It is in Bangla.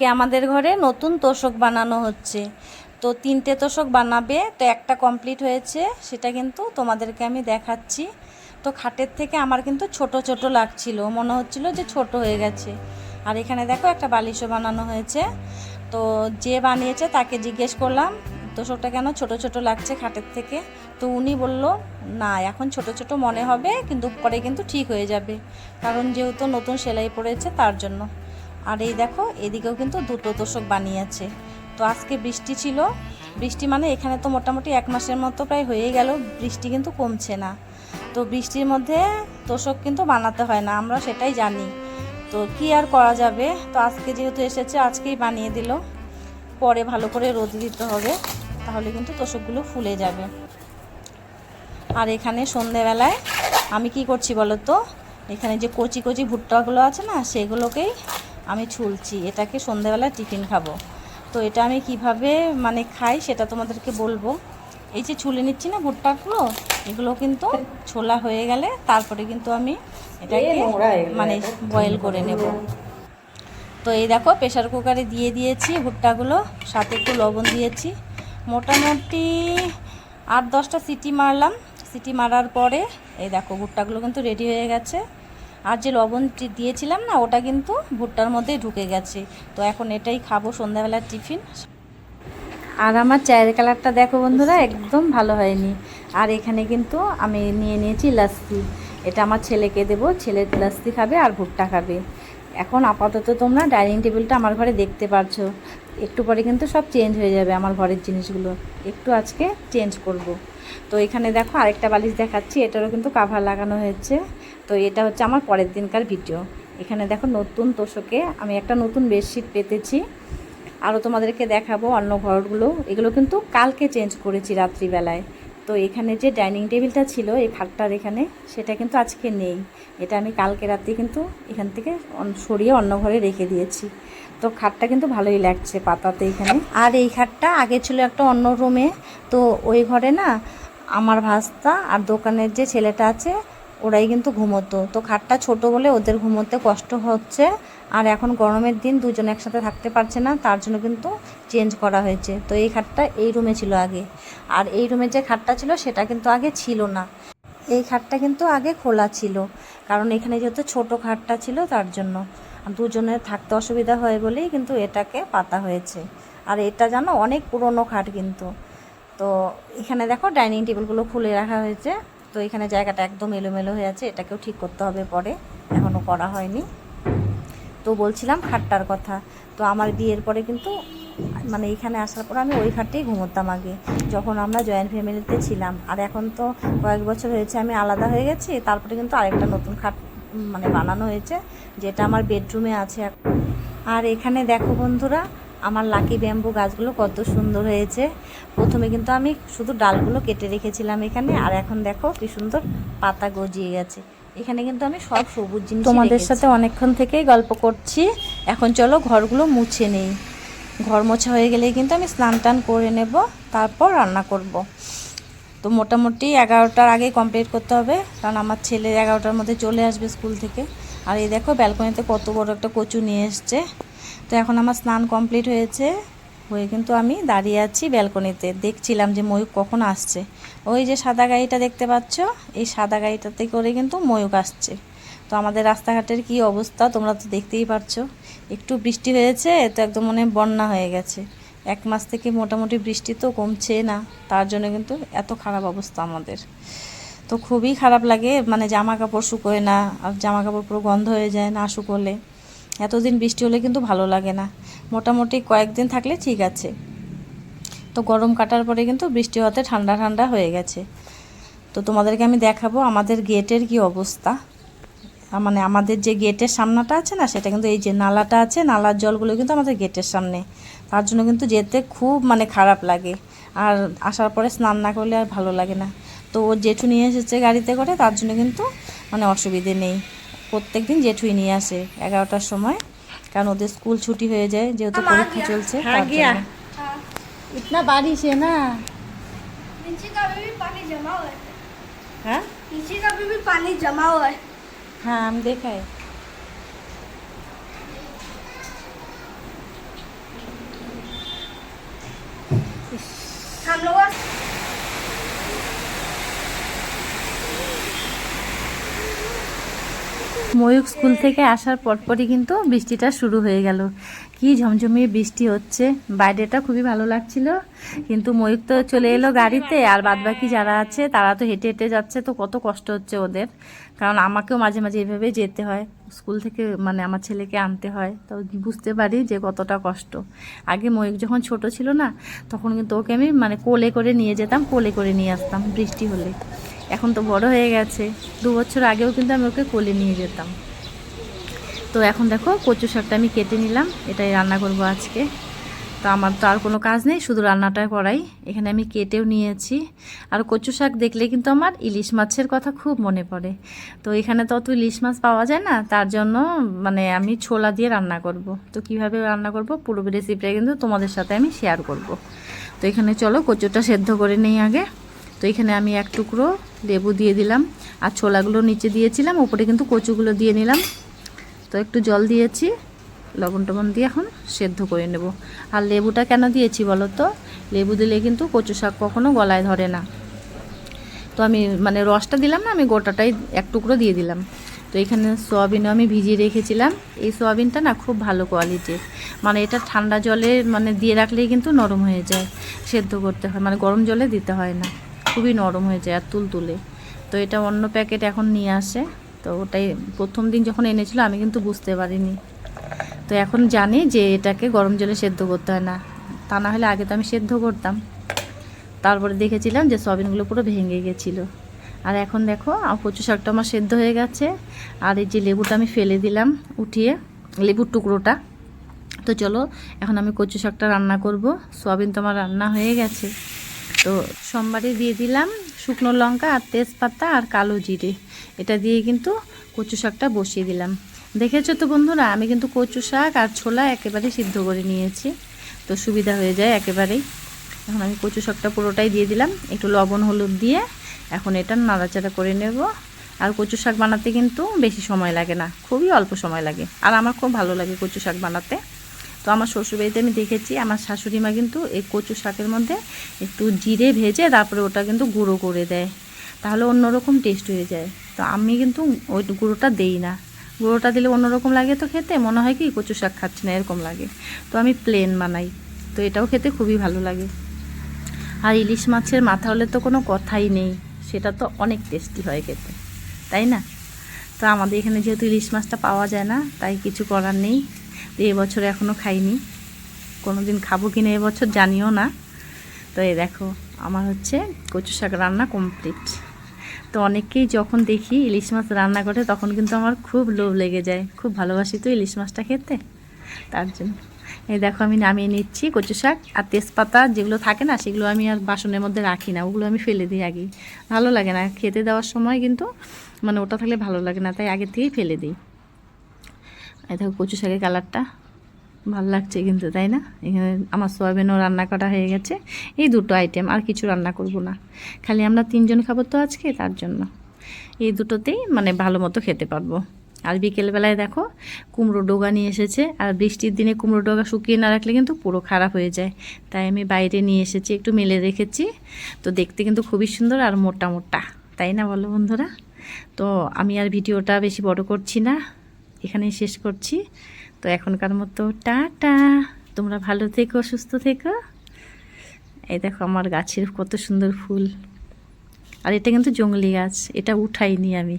আজকে আমাদের ঘরে নতুন তোষক বানানো হচ্ছে। তো তিনটে তোষক বানাবে, তো একটা কমপ্লিট হয়েছে, সেটা কিন্তু তোমাদেরকে আমি দেখাচ্ছি। তো খাটের থেকে আমার কিন্তু ছোট ছোট লাগছিল, মনে হচ্ছিল যে ছোট হয়ে গেছে। আর এখানে দেখো একটা বালিশও বানানো হয়েছে। তো যে বানিয়েছে তাকে জিজ্ঞেস করলাম, তোষকটা কেন ছোট ছোট লাগছে খাটের থেকে? তো উনি বলল, না, এখন ছোট ছোট মনে হবে, কিন্তু পরে কিন্তু ঠিক হয়ে যাবে। কারণ যেহেতু নতুন সেলাই পড়েছে তার জন্য। আর এই দেখো, এদিকেও কিন্তু দুটো তোষক বানিয়েছে। তো আজকে বৃষ্টি ছিল। বৃষ্টি মানে এখানে তো মোটামুটি এক মাসের মতো প্রায় হয়ে গেল, বৃষ্টি কিন্তু কমছে না। তো বৃষ্টির মধ্যে তোষক কিন্তু বানাতে হয় না, আমরা সেটাই জানি। তো কি আর করা যাবে? তো আজকে যেহেতু এসেছে, আজকেই বানিয়ে দিল। পরে ভালো করে রোদ দিতে হবে, তাহলে কিন্তু তোষকগুলো ফুলে যাবে। আর এখানে সন্ধেবেলায় আমি কি করছি বলো তো? এখানে যে কচি কচি ভুট্টাগুলো আছে না, সেগুলোকেই আমি ছুলছি এটাকে সন্ধেবেলায় টিফিন খাব। তো এটা আমি কীভাবে মানে খাই সেটা তোমাদেরকে বলব। এই যে ছুলে নিচ্ছি না ভুট্টাগুলো এগুলো কিন্তু ছোলা হয়ে গেলে তারপরে কিন্তু আমি এটাকে মানে বয়েল করে নেব। তো এই দেখো প্রেশার কুকারে দিয়ে দিয়েছি ভুট্টাগুলো সাথে একটু লবণ দিয়েছি। মোটামুটি আট দশটা সিটি মারলাম। সিটি মারার পরে এই দেখো ভুট্টাগুলো কিন্তু রেডি হয়ে গেছে। আর যে লবণ দিয়েছিলাম না, ওটা কিন্তু ভুট্টার মধ্যেই ঢুকে গেছে। তো এখন এটাই খাব সন্ধ্যাবেলার টিফিন। আর আমার চায়ের কালারটা দেখো বন্ধুরা, একদম ভালো হয়নি। আর এখানে কিন্তু আমি নিয়ে নিয়েছি লাস্সি এটা আমার ছেলেকে দেবো, ছেলে লাস্সি খাবে আর ভুট্টা খাবে। এখন আপাতত তোমরা ডাইনিং টেবিলটা আমার ঘরে দেখতে পারছ। একটু পরে কিন্তু সব চেঞ্জ হয়ে যাবে আমার ঘরের জিনিসগুলো। একটু আজকে চেঞ্জ করব। তো এখানে দেখো আরেকটা বালিশ দেখাচ্ছি, এটারও কিন্তু কাভার লাগানো হয়েছে। তো এটা হচ্ছে আমার পরের দিনকার ভিডিও এখানে দেখো নতুন তোষকে আমি একটা নতুন বেডশিট পেতেছি। আরও তোমাদেরকে দেখাবো অন্য ঘরগুলো। এগুলো কিন্তু কালকে চেঞ্জ করেছি রাত্রিবেলায়। তো এখানে যে ডাইনিং টেবিলটা ছিল, এই খাটটার এখানে, সেটা কিন্তু আজকে নেই। এটা আমি কালকে রাতে কিন্তু এখান থেকে সরিয়ে অন্য ঘরে রেখে দিয়েছি। তো খাটটা কিন্তু ভালোই লাগছে পাতাতে এখানে। আর এই খাটটা আগে ছিল একটা অন্য রুমে তো ওই ঘরে না, আমার ভাস্তা আর দোকানের যে ছেলেটা আছে ওরাই কিন্তু ঘুমোতো। তো খাটটা ছোট বলে ওদের ঘুমোতে কষ্ট হচ্ছে। আর এখন গরমের দিন দুজন একসাথে থাকতে পারছে না, তার জন্য কিন্তু চেঞ্জ করা হয়েছে। তো এই খাটটা এই রুমে ছিল আগে। আর এই রুমে যে খাটটা ছিল সেটা কিন্তু আগে ছিল না। এই খাটটা কিন্তু আগে খোলা ছিল। কারণ এখানে যেহেতু ছোট খাটটা ছিল তার জন্য। দুজনের থাকতে অসুবিধা হয় বলেই কিন্তু এটাকে পাতা হয়েছে। আর এটা জানো, অনেক পুরনো খাট কিন্তু। তো এখানে দেখো ডাইনিং টেবিলগুলো খুলে রাখা হয়েছে। তো এখানে জায়গাটা একদম এলোমেলো হয়ে আছে, এটাকেও ঠিক করতে হবে পরে এখনও করা হয়নি তো বলছিলাম খাটটার কথা, তো আমার বিয়ের পরে কিন্তু মানে এখানে আসার পর আমি ওই খাটটাই ঘুমোতাম আগে, যখন আমরা জয়েন্ট ফ্যামিলিতে ছিলাম আর এখন তো কয়েক বছর হয়েছে আমি আলাদা হয়ে গেছি, তারপরে কিন্তু আরেকটা নতুন খাট মানে বানানো হয়েছে, যেটা আমার বেডরুমে আছে। আর এখানে দেখো বন্ধুরা আমার লাকি ব্যাম্বু গাছগুলো কত সুন্দর হয়েছে। প্রথমে কিন্তু আমি শুধু ডালগুলো কেটে রেখেছিলাম এখানে আর এখন দেখো কি সুন্দর পাতা গজিয়ে গেছে। এখানে কিন্তু আমি সব সবুজ জিনিস তোমাদের সাথে অনেকক্ষণ থেকেই গল্প করছি। এখন চলো ঘরগুলো মুছে নেই। ঘর মোছা হয়ে গেলে কিন্তু আমি স্নান টান করে নেব তারপর রান্না করব। তো মোটামুটি এগারোটার আগে কমপ্লিট করতে হবে কারণ আমার ছেলে এগারোটার মধ্যে চলে আসবে স্কুল থেকে। আর এই দেখো ব্যালকনিতে কত বড় একটা কচু নিয়ে এসছে। তো এখন আমার স্নান কমপ্লিট হয়েছে। হয়ে কিন্তু আমি দাঁড়িয়ে আছি ব্যালকনিতে। দেখছিলাম যে ময়ূক কখন আসছে। ওই যে সাদা গাড়িটা দেখতে পাচ্ছ, এই সাদা গাড়িটাতে করে কিন্তু ময়ূক আসছে। তো আমাদের রাস্তাঘাটের কি অবস্থা তোমরা তো দেখতেই পারছ। একটু বৃষ্টি হয়েছে, তো একদম মনে বন্যা হয়ে গেছে। এক মাস থেকে মোটামুটি বৃষ্টি তো কমছে না, তার জন্য কিন্তু এত খারাপ অবস্থা আমাদের। তো খুবই খারাপ লাগে মানে জামা কাপড় শুকোয় না, আর জামা কাপড় পুরো গন্ধ হয়ে যায় না শুকোলে। এতদিন বৃষ্টি হলে কিন্তু ভালো লাগে না। মোটামুটি কয়েকদিন থাকলে ঠিক আছে। তো গরম কাটার পরে কিন্তু বৃষ্টি হতে ঠান্ডা ঠান্ডা হয়ে গেছে। তো তোমাদেরকে আমি দেখাবো আমাদের গেটের কি অবস্থা। মানে আমাদের যে গেটের সামনাটা আছে না, সেটা কিন্তু এই যে নালাটা আছে, নালার জলগুলো কিন্তু আমাদের গেটের সামনে। তার জন্য কিন্তু যেতে খুব মানে খারাপ লাগে। আর আসার পরে স্নান না করলে আর ভালো লাগে না। তো ও জেঠু নিয়ে এসেছে গাড়িতে করে, তার জন্য কিন্তু মানে অসুবিধে নেই। প্রত্যেক দিন জেঠুই নিয়ে আসে এগারোটার সময় কারণ ওদের স্কুল ছুটি হয়ে যায় যেহেতু পরীক্ষা চলছে হ্যাঁ দেখায় হাম ময়ূক স্কুল থেকে আসার পরপরই কিন্তু বৃষ্টিটা শুরু হয়ে গেল। কি ঝমঝমিয়ে বৃষ্টি হচ্ছে। বাইরেটা খুবই ভালো লাগছিল। কিন্তু ময়ূক তো চলে এলো গাড়িতে। আর বাদবাকি যারা আছে, তারা তো হেঁটে হেঁটে যাচ্ছে। তো কত কষ্ট হচ্ছে ওদের। কারণ আমাকেও মাঝে মাঝে এভাবে যেতে হয়। স্কুল থেকে মানে আমার ছেলেকে আনতে হয়। তো বুঝতে পারি যে কতটা কষ্ট। আগে ময়ূক যখন ছোট ছিল না, তখন কিন্তু ওকে আমি মানে কোলে করে নিয়ে যেতাম, কোলে করে নিয়ে আসতাম বৃষ্টি হলে। এখন তো বড় হয়ে গেছে। দু বছর আগেও কিন্তু আমি ওকে কোলে নিয়ে যেতাম। তো এখন দেখো কচু শাকটা আমি কেটে নিলাম, এটাই রান্না করব আজকে। তো আমার তো আর কোনো কাজ নেই, শুধু রান্নাটা করাই। এখানে আমি কেটেও নিয়েছি। আর কচু শাক দেখলে কিন্তু আমার ইলিশ মাছের কথা খুব মনে পড়ে। তো এখানে তো অত ইলিশ মাছ পাওয়া যায় না, তার জন্য মানে আমি ছোলা দিয়ে রান্না করব। তো কীভাবে রান্না করব পুরো রেসিপিটা কিন্তু তোমাদের সাথে আমি শেয়ার করব। তো এখানে চলো কচুটা সেদ্ধ করে নেই আগে। তো এখানে আমি এক টুকরো লেবু দিয়ে দিলাম। আর ছোলাগুলো নিচে দিয়েছিলাম, উপরে কিন্তু কচুগুলো দিয়ে নিলাম। তো একটু জল দিয়েছি, লবণ টবণ দিয়ে এখন সেদ্ধ করে নেব। আর লেবুটা কেন দিয়েছি বলো তো? লেবু দিলে কিন্তু কচু শাক কখনো গলায় ধরে না। তো আমি মানে রসটা দিলাম না, আমি গোটাটাই এক টুকরো দিয়ে দিলাম। তো এখানে সোয়াবিনও আমি ভিজিয়ে রেখেছিলাম। এই সোয়াবিনটা না খুব ভালো কোয়ালিটির। মানে এটা ঠান্ডা জলে মানে দিয়ে রাখলেই কিন্তু নরম হয়ে যায়। সেদ্ধ করতে হয় মানে গরম জলে দিতে হয় না। খুবই নরম হয়ে যায় আর তুলতুলে। তো এটা অন্য প্যাকেট এখন নিয়ে আসে। তো ওটাই প্রথম দিন যখন এনেছিল, আমি কিন্তু বুঝতে পারিনি। তো এখন জানি যে এটাকে গরম জলে সেদ্ধ করতে হয় না। তা না হলে আগে তো আমি সেদ্ধ করতাম। তারপরে দেখেছিলাম যে সয়াবিনগুলো পুরো ভেঙে গেছিল। আর এখন দেখো কচু শাকটা আমার সেদ্ধ হয়ে গেছে। আর এই যে লেবুটা আমি ফেলে দিলাম উঠিয়ে, লেবুর টুকরোটা। তো চলো, এখন আমি কচু শাকটা রান্না করব। সোয়াবিন তো আমার রান্না হয়ে গেছে। তো সোমবারে দিয়ে দিলাম শুকনো লঙ্কা আর তেজপাতা আর কালো জিরে। এটা দিয়ে কিন্তু কচু শাকটা বসিয়ে দিলাম। দেখেছ তো বন্ধুরা, আমি কিন্তু কচু শাক আর ছোলা একেবারে সিদ্ধ করে নিয়েছি। তো সুবিধা হয়ে যায় একেবারেই। এখন আমি কচু শাকটা পুরোটাই দিয়ে দিলাম। একটু লবণ, হলুদ দিয়ে এখন এটা নাড়াচাড়া করে নেব। আর কচু শাক বানাতে কিন্তু বেশি সময় লাগে না, খুবই অল্প সময় লাগে। আর আমার খুব ভালো লাগে কচু শাক বানাতে। তো আমার শ্বশুরবাড়িতে আমি দেখেছি, আমার শাশুড়ি মা কিন্তু এই কচু শাকের মধ্যে একটু জিরে ভেজে তারপরে ওটা কিন্তু গুঁড়ো করে দেয়। তাহলে অন্যরকম টেস্ট হয়ে যায়। তো আমি কিন্তু ওই গুঁড়োটা দেই না। গুঁড়োটা দিলে অন্যরকম লাগে তো খেতে, মনে হয় কি কচু শাক খাচ্ছি না, এরকম লাগে। তো আমি প্লেন বানাই। তো এটাও খেতে খুবই ভালো লাগে। আর ইলিশ মাছের মাথা হলে তো কোনো কথাই নেই, সেটা তো অনেক টেস্টি হয় খেতে। তাই না? তো আমাদের এখানে যেহেতু ইলিশ মাছটা পাওয়া যায় না, তাই কিছু করার নেই। তো এবছর এখনও খাইনি। কোনো দিন খাব কি না এবছর জানিও না। তো এই দেখো, আমার হচ্ছে কচু শাক রান্না কমপ্লিট তো অনেকেই যখন দেখি ইলিশ মাছ রান্না করে, তখন কিন্তু আমার খুব লোভ লেগে যায়। খুব ভালোবাসি তো ইলিশ মাছটা খেতে। তার জন্য। এই দেখো, আমি নামিয়ে নিচ্ছি কচু শাক আর তেজপাতা যেগুলো থাকে না, সেগুলো আমি আর বাসনের মধ্যে রাখি না। ওগুলো আমি ফেলে দিই আগে ভালো লাগে না। খেতে দেওয়ার সময় কিন্তু মানে ওটা থাকলে ভালো লাগে না, তাই আগে থেকেই ফেলে দিই। দেখো কচু শাকের কালারটা। ভালো লাগছে কিন্তু, তাই না? এখানে আমার সোয়াবিনও রান্না করা হয়ে গেছে। এই দুটো আইটেম আর কিছু রান্না করব না। খালি আমরা তিনজন খাব তো আজকে, তার জন্য। এই দুটোতেই মানে ভালো মতো খেতে পারব। আর বিকেলবেলায় দেখো কুমড়ো ডোগা নিয়ে এসেছে। আর বৃষ্টির দিনে কুমড়ো ডোগা শুকিয়ে না রাখলে কিন্তু পুরো খারাপ হয়ে যায়। তাই আমি বাইরে নিয়ে এসেছি, একটু মেলে রেখেছি। তো দেখতে কিন্তু খুবই সুন্দর আর মোটা মোটা, তাই না বলো বন্ধুরা? তো আমি আর ভিডিওটা বেশি বড় করছি না। এখানেই শেষ করছি। তো এখনকার মতো টাটা। তোমরা ভালো থেকো, সুস্থ থেকো। এই দেখো আমার গাছের কত সুন্দর ফুল। আর এটা কিন্তু জঙ্গলি গাছ, এটা উঠাইনি আমি।